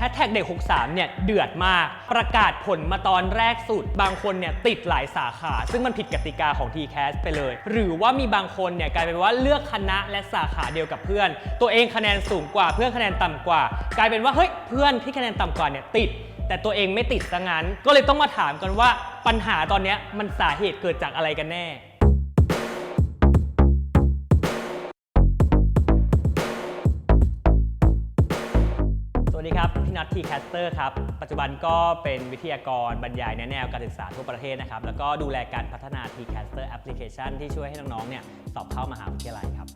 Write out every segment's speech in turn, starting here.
แฮชแท็กเด็ก 63 เนี่ย เดือดมาก ประกาศผลมาตอนแรกสุด บางคนเนี่ย ติดหลายสาขา ซึ่งมันผิดกติกาของ TCAS ไปเลย หรือว่ามีบางคนเนี่ย กลายเป็นว่าเลือกคณะและสาขาเดียวกับเพื่อน ตัวเองคะแนนสูงกว่าเพื่อนคะแนนต่ำกว่า กลายเป็นว่าเฮ้ยเพื่อนที่คะแนนต่ำกว่าเนี่ยติด แต่ตัวเองไม่ติดซะงั้น ก็เลยต้องมาถามกันว่าปัญหาตอนนี้มันสาเหตุเกิดจากอะไรกันแน่ นัททีแคสเตอร์ครับ ปัจจุบันก็เป็นวิทยากรบรรยายแนแนวการศึกษาทั่วประเทศนะครับ แล้วก็ดูแลการพัฒนา t c a s t e r Application ที่ช่วยให้น้องๆเนี่ยสอบเข้ามหาวิทยาลัยครับ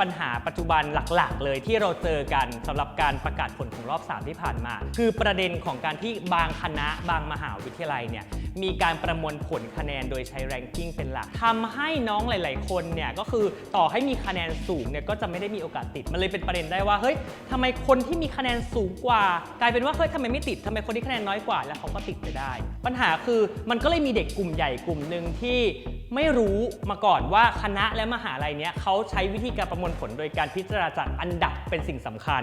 ปัญหาปัจจุบันหลักๆ เลยที่เราเจอกันสำหรับการประกาศผลของรอบ 3 ที่ผ่านมา คือประเด็นของการที่บางคณะบางมหาวิทยาลัยเนี่ยมีการประมวลผลคะแนนโดยใช้แรงกิ้งเป็นหลักทำให้น้องหลาย ๆ คนเนี่ยก็คือต่อให้มีคะแนนสูงเนี่ยก็จะไม่ได้มีโอกาสติด มันเลยเป็นประเด็นได้ว่าเฮ้ยทำไมคนที่มีคะแนนสูงกว่า กลายเป็นว่าเฮ้ยทำไมไม่ติดทำไมคนที่คะแนนน้อยกว่าแล้วเขาก็ติดไปได้ ปัญหาคือมันก็เลยมีเด็กกลุ่มใหญ่กลุ่มหนึ่งที่ไม่รู้มาก่อนว่าคณะและมหาลัยเนี้ยเขาใช้วิธีการประมวลผลโดยการพิจารณาจากอันดับเป็นสิ่งสำคัญ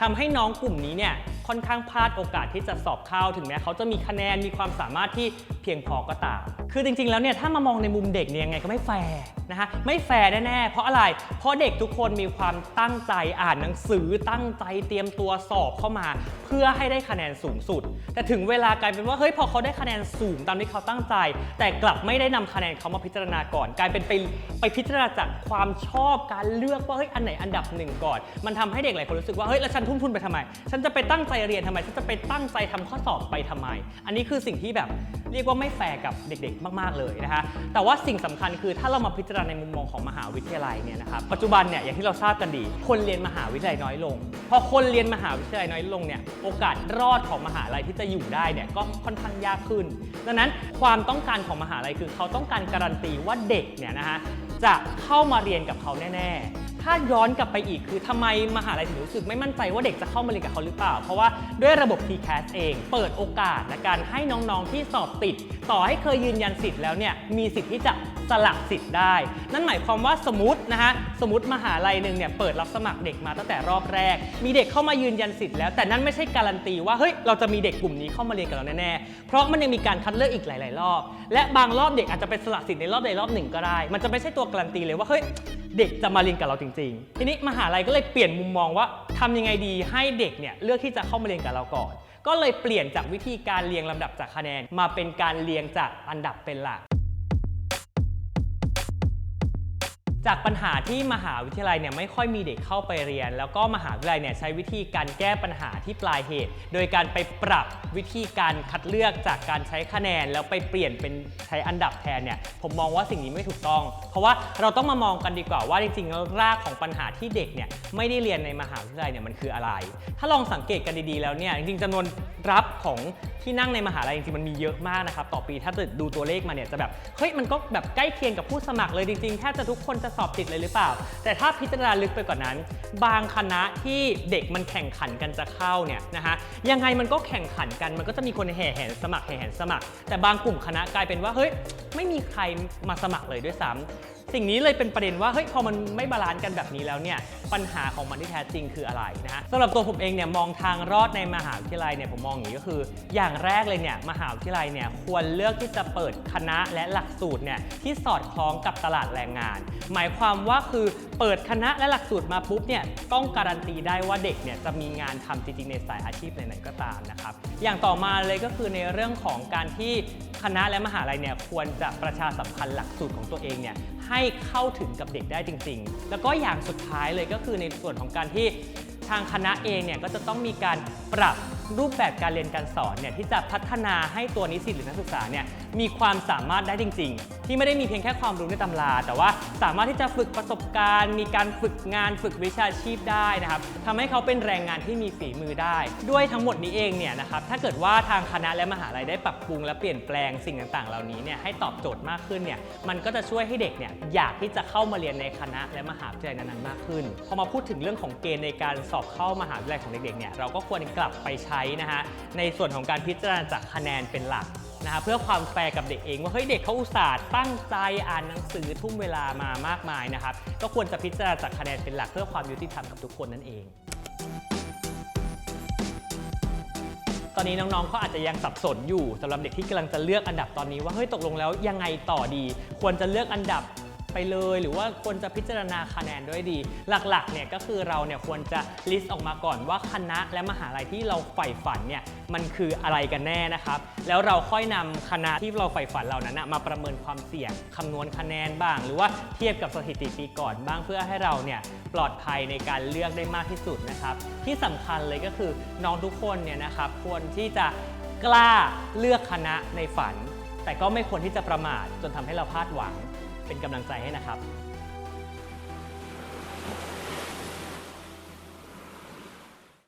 ทำให้น้องกลุ่มนี้เนี่ย ค่อนข้างพลาดโอกาสที่จะสอบเข้าถึงแม้เขาจะมีคะแนนมีความสามารถที่เพียงพอก็ตาม คือจริงๆ แล้วเนี่ยถ้ามามองในมุมเด็กเนี่ยยังไงก็ไม่แฟร์นะฮะไม่แฟร์แน่ๆเพราะอะไร เพราะเด็กทุกคนมีความตั้งใจอ่านหนังสือตั้งใจเตรียมตัวสอบเข้ามา เพื่อให้ได้คะแนนสูงสุด แต่ถึงเวลากลายเป็นว่าเฮ้ยพอเขาได้คะแนนสูงตามที่เขาตั้งใจ แต่กลับไม่ได้นำคะแนนเขามาพิจารณาก่อน กลายเป็นไปไปพิจารณาจากความชอบการเลือกว่าเฮ้ยอันไหนอันดับหนึ่งก่อน มันทำให้เด็กหลายคนรู้สึกว่าเฮ้ยแล้วฉันทุ่มทุนไปทำไม ฉันจะไปตั้งใจเรียนทำไมฉันจะไปตั้งใจทำข้อสอบไปทำไม อันนี้คือสิ่งที่แบบเรียกว่าไม่แฟร์กับเด็กๆ มากๆเลยนะคะแต่ว่าสิ่งสำคัญคือถ้าเรามาพิจารณาในมุมมองของมหาวิทยาลัยเนี่ยนะครับปัจจุบันเนี่ยอย่างที่เราทราบกันดี คนเรียนมหาวิทยาลัยน้อยลง พอคนเรียนมหาวิทยาลัยน้อยลงเนี่ยโอกาสรอดของมหาลัยที่จะอยู่ได้เนี่ยก็ค่อนข้างยากขึ้น ดังนั้นความต้องการของมหาลัยคือเขาต้องการการันตีว่าเด็กเนี่ยนะฮะจะเข้ามาเรียนกับเขาแน่ ๆ ถ้าย้อนกลับไปอีกคือทำไมมหาลัยถึงรู้สึกไม่มั่นใจว่าเด็กจะเข้ามาเรียนกับเขาหรือเปล่า เพราะว่าด้วยระบบ TCAS เอง เปิดโอกาสและการให้น้องๆที่สอบติด ต่อให้เคยยืนยันสิทธิ์แล้วเนี่ยมีสิทธิ์ที่จะสลักสิทธิ์ได้ นั่นหมายความว่าสมมตินะฮะสมมติมหาลัยหนึ่งเนี่ยเปิดรับสมัครเด็กมาตั้งแต่รอบแรก มีเด็กเข้ามายืนยันสิทธิ์แล้ว แต่นั่นไม่ใช่การันตีว่าเฮ้ยเราจะมีเด็กกลุ่มนี้เข้ามาเรียนกับเราแน่ๆเพราะมันยังมีการคัดเลือกอีกหลาย ๆ รอบ และบางรอบเด็กอาจจะไปสละสิทธิ์ในรอบใดรอบหนึ่งก็ได้ มันจะไม่ใช่ตัวการันตีเลยว่าเฮ้ยเด็กจะมาเรียนกับเราจริง ๆ ทีนี้มหาลัยก็เลยเปลี่ยนมุมมองว่าทำยังไงดีให้เด็กเนี่ยเลือกที่จะเข้ามาเรียนกับเราก่อน ก็เลยเปลี่ยนจากวิธีการเรียงลำดับจากคะแนน มาเป็นการเรียงจากอันดับเป็นหลัก จากปัญหาที่มหาวิทยาลัยเนี่ยไม่ค่อยมีเด็กเข้าไปเรียน แล้วก็มหาวิทยาลัยเนี่ยใช้วิธีการแก้ปัญหาที่ปลายเหตุ โดยการไปปรับวิธีการคัดเลือกจากการใช้คะแนน แล้วไปเปลี่ยนเป็นใช้อันดับแทนเนี่ยผมมองว่าสิ่งนี้ไม่ถูกต้อง เพราะว่าเราต้องมามองกันดีกว่าว่าจริงๆแล้วรากของปัญหาที่เด็กเนี่ยไม่ได้เรียนในมหาวิทยาลัยเนี่ยมันคืออะไร ถ้าลองสังเกตกันดีๆแล้วเนี่ยจริงๆจำนวนรับของที่นั่งในมหาลัยจริงๆมันมีเยอะมากนะครับต่อปีถ้าเกิดดูตัวเลขมาเนี่ยจะแบบเฮ้ยมันก็แบบใกล้เคียงกับผู้สมัครเลยจริงๆแทบจะทุกคนจะสอบติดเลยหรือเปล่า แต่ถ้าพิจารณาลึกไปกว่านั้น บางคณะที่เด็กมันแข่งขันกันจะเข้าเนี่ยนะฮะยังไงมันก็แข่งขันกัน มันก็จะมีคนแห่แห่สมัครแห่แห่สมัคร แต่บางกลุ่มคณะกลายเป็นว่าเฮ้ยไม่มีใครมาสมัครเลยด้วยซ้ำ สิ่งนี้เลยเป็นประเด็นว่าเฮ้ยพอมันไม่บาลานซ์กันแบบนี้แล้วเนี่ยปัญหาของมันที่แท้จริงคืออะไรนะฮะสำหรับตัวผมเองเนี่ยมองทางรอดในมหาวิทยาลัยเนี่ยผมมองอย่างนี้ก็คือ อย่างแรกเลยเนี่ยมหาวิทยาลัยเนี่ยควรเลือกที่จะเปิดคณะและหลักสูตรเนี่ยที่สอดคล้องกับตลาดแรงงาน หมายความว่าคือเปิดคณะและหลักสูตรมาปุ๊บเนี่ยต้องการันตีได้ว่าเด็กเนี่ยจะมีงานทำจริงๆในสายอาชีพไหนๆก็ตามนะครับ อย่างต่อมาเลยก็คือในเรื่องของการที่คณะและมหาลัยเนี่ยควรจะประชาสัมพันธ์หลักสูตรของตัวเองเนี่ยให้เข้าถึงกับเด็กได้จริง ๆ แล้วก็อย่างสุดท้ายเลยก็คือในส่วนของการที่ทางคณะเองเนี่ยก็จะต้องมีการปรับ รูปแบบการเรียนการสอนเนี่ยที่จะพัฒนาให้ตัวนิสิตหรือนักศึกษาเนี่ยมีความสามารถได้จริง ๆ ที่ไม่ได้มีเพียงแค่ความรู้ในตำรา แต่ว่าสามารถที่จะฝึกประสบการณ์ มีการฝึกงานฝึกวิชาชีพได้นะครับทำให้เขาเป็นแรงงานที่มีฝีมือได้ ด้วยทั้งหมดนี้เองเนี่ยนะครับถ้าเกิดว่าทางคณะและมหาลัยได้ปรับปรุงและเปลี่ยนแปลงสิ่งต่างๆ เหล่านี้เนี่ยให้ตอบโจทย์มากขึ้นเนี่ยมันก็จะช่วยให้เด็กเนี่ยอยากที่จะเข้ามาเรียนในคณะและมหาวิทยาลัยนั้นๆมากขึ้นพอมาพูดถึงเรื่องของเกณฑ์ในการสอบเข้ามหาวิทยาลัยของเด็กๆเนี่ยเราก็ควรกลับไปใช้ช้นะฮะในส่วนของการพิจารณาจากคะแนนเป็นหลักนะฮะเพื่อความแฟร์กับเด็กเองว่าเฮ้ยเด็กเขาอุตส่าห์ตั้งใจอ่านหนังสือทุ่มเวลามามากมายนะครับก็ควรจะพิจารณาจากคะแนนเป็นหลัก เพื่อความยุติธรรมกับทุกคนนั่นเองตอนนี้น้องๆก็อาจจะยังสับสนอยู่ สำหรับเด็กที่กำลังจะเลือกอันดับตอนนี้ว่าเฮ้ยตกลงแล้วยังไงต่อดี ควรจะเลือกอันดับ ไปเลย หรือว่าควรจะพิจารณาคะแนนด้วยดี หลักๆเนี่ยก็คือเราเนี่ยควรจะลิสต์ออกมาก่อนว่าคณะและมหาลัยที่เราใฝ่ฝันเนี่ยมันคืออะไรกันแน่นะครับ แล้วเราค่อยนำคณะที่เราใฝ่ฝันเหล่านั้นมาประเมินความเสี่ยงคำนวณคะแนนบ้าง หรือว่าเทียบกับสถิติปีก่อนบ้างเพื่อให้เราเนี่ยปลอดภัยในการเลือกได้มากที่สุดนะครับ ที่สำคัญเลยก็คือน้องทุกคนเนี่ยนะครับควรที่จะกล้าเลือกคณะในฝัน แต่ก็ไม่ควรที่จะประมาทจนทำให้เราพลาดหวัง เป็นกำลังใจให้นะครับ